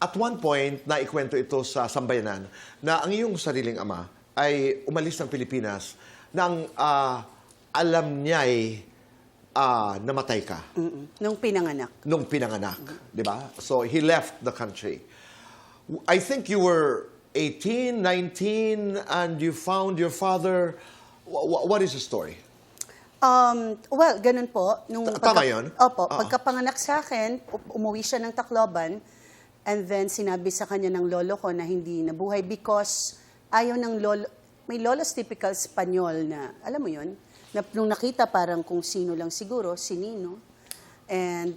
at one point, naikwento ito sa sambayanan na ang iyong sariling ama ay umalis ng Pilipinas nang ah, alam niya ay ah, namatay ka Mm-mm. Nung pinanganak. nung pinanganak, di ba? So he left the country. I think you were 18, 19, and you found your father. Wh- wh- what is the story? Um, well, ganun po. Nung Ta- tama yun? Opo. Oo. Pagkapanganak sa akin, u- umuwi siya ng Tacloban. And then, sinabi sa kanya ng lolo ko na hindi nabuhay because ayaw ng lolo, may lolo's typical Spanyol na, alam mo yun, na, nung nakita parang kung sino lang siguro, si Nino. And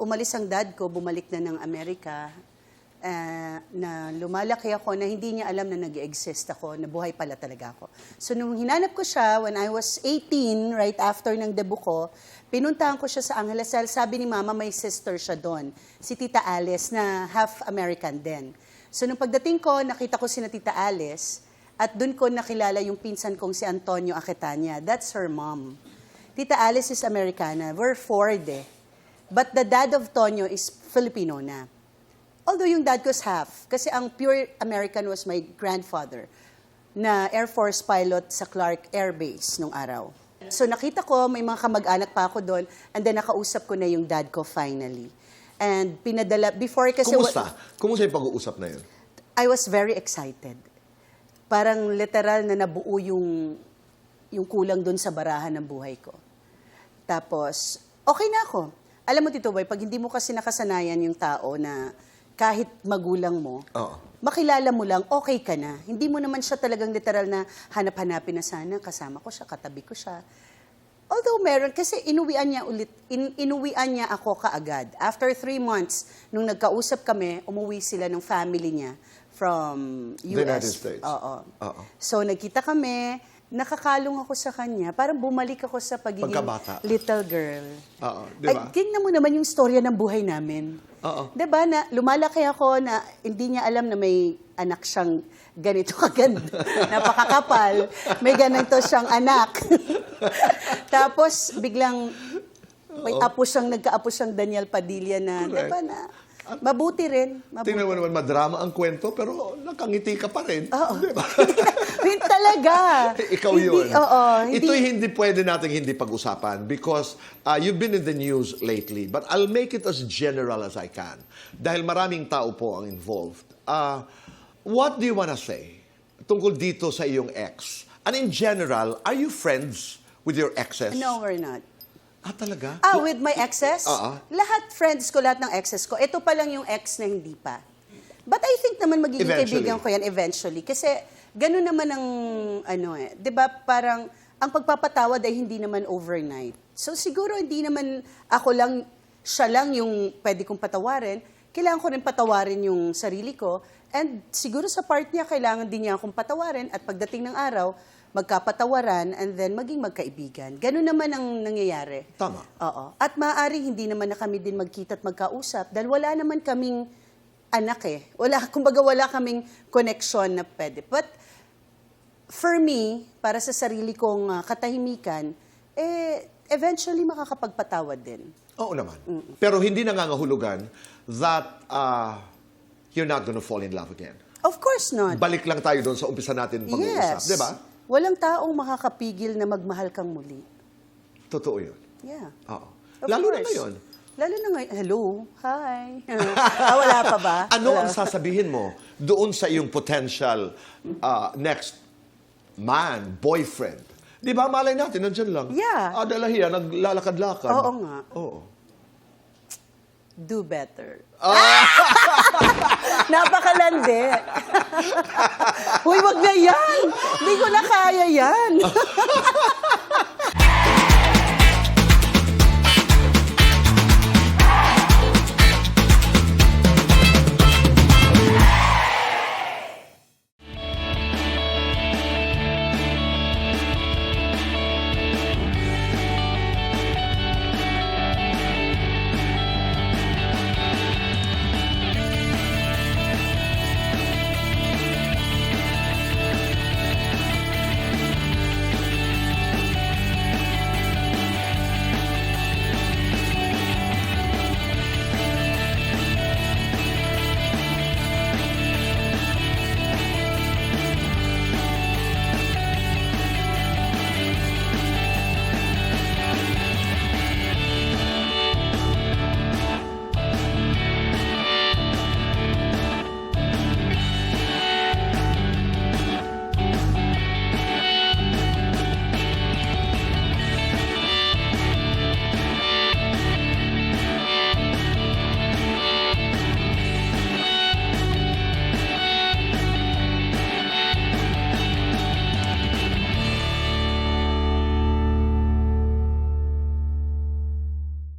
umalis ang dad ko, bumalik na ng Amerika, eh, na lumalaki ako na hindi niya alam na nag exist ako, na buhay pala talaga ako. So nung hinanap ko siya, when I was 18, right after ng debut ko, pinuntahan ko siya sa Angeles. dahil Sabi ni mama, may sister siya doon, si Tita Alice, na half American din. So nung pagdating ko, nakita ko si na Tita Alice, at doon ko nakilala yung pinsan kong si Antonio Aquitania. That's her mom. Tita Alice is Americana. We're Ford eh. But the dad of Tonyo is Filipino na. Although yung dad ko's half. Kasi ang pure American was my grandfather na Air Force pilot sa Clark Air Base nung araw. So nakita ko, may mga kamag-anak pa ako doon, and then nakausap ko na yung dad ko finally. And pinadala, before kasi... Kumusta? Kumusta yung pag-uusap na yun? I was very excited. Parang literal na nabuo yung, yung kulang doon sa barahan ng buhay ko. Tapos, okay na ako. Alam mo, Tito Boy, pag hindi mo kasi nakasanayan yung tao na kahit magulang mo, Oo. makilala mo lang, okay ka na. Hindi mo naman siya talagang literal na hanap-hanapin na sana, kasama ko siya, katabi ko siya. Although meron, kasi inuwian niya ulit, in, inuwian niya ako kaagad. After three months, nung nagkausap kami, umuwi sila ng family niya from US. The United States. Oo. Oo. So nagkita kami, nakakalong ako sa kanya, parang bumalik ako sa pagiging Pagkabata. little girl. Oo, di Ay, ba? tingnan mo naman yung storya ng buhay namin. Oo. 'Di ba na lumalaki ako na hindi niya alam na may anak siyang ganito kaganda, napakakapal, may ganito siyang anak. Tapos biglang may apo siyang nagkaapo siyang Daniel Padilla na, 'di ba na mabuti rin. Mabuti. Tingnan mo naman, madrama ang kwento, pero nakangiti ka pa rin. Oo. Di ba? Rin talaga. Ikaw Hindi- yun. Oo. Hindi, Ito'y hindi pwede nating hindi pag-usapan because uh, you've been in the news lately. But I'll make it as general as I can. Dahil maraming tao po ang involved. Uh, what do you wanna say tungkol dito sa iyong ex? And in general, are you friends with your exes? no, we're not. Ah, talaga? Ah, with my exes? Oo. Lahat friends ko, lahat ng exes ko. Ito pa lang yung ex na hindi pa. But I think naman magiging Eventually. kaibigan ko yan eventually. Kasi ganun naman ang, ano eh, di ba parang, ang pagpapatawad ay hindi naman overnight. So siguro hindi naman ako lang, siya lang yung pwede kong patawarin. Kailangan ko rin patawarin yung sarili ko. And siguro sa part niya, kailangan din niya akong patawarin. At pagdating ng araw, magkapatawaran and then maging magkaibigan. Ganun naman ang nangyayari. Tama. Oo. At maaaring hindi naman na kami din magkita at magkausap dahil wala naman kaming anak eh. Wala, kumbaga wala kaming connection na pwede. But for me, para sa sarili kong ah, katahimikan, eh, eventually makakapagpatawad din. Oo naman. Pero hindi nangangahulugan that uh, you're not gonna fall in love again. Of course not. Balik lang tayo doon sa umpisa natin pag-uusap. yes. Di ba? Walang taong makakapigil na magmahal kang muli. Totoo yun. Yeah. Oo. Of Lalo na course. ngayon. Lalo na ngayon. Hello. Hi. ah, wala pa ba? Ano Wala. ang sasabihin mo doon sa iyong potential uh, next man, boyfriend? Di ba, malay natin, nandyan lang. Yeah. Ah, dalahiya, naglalakad-lakad. Oo nga. Oo. Do better. Ah! Napakalandi. Huy, wag na yan. Hindi ko na kaya yan.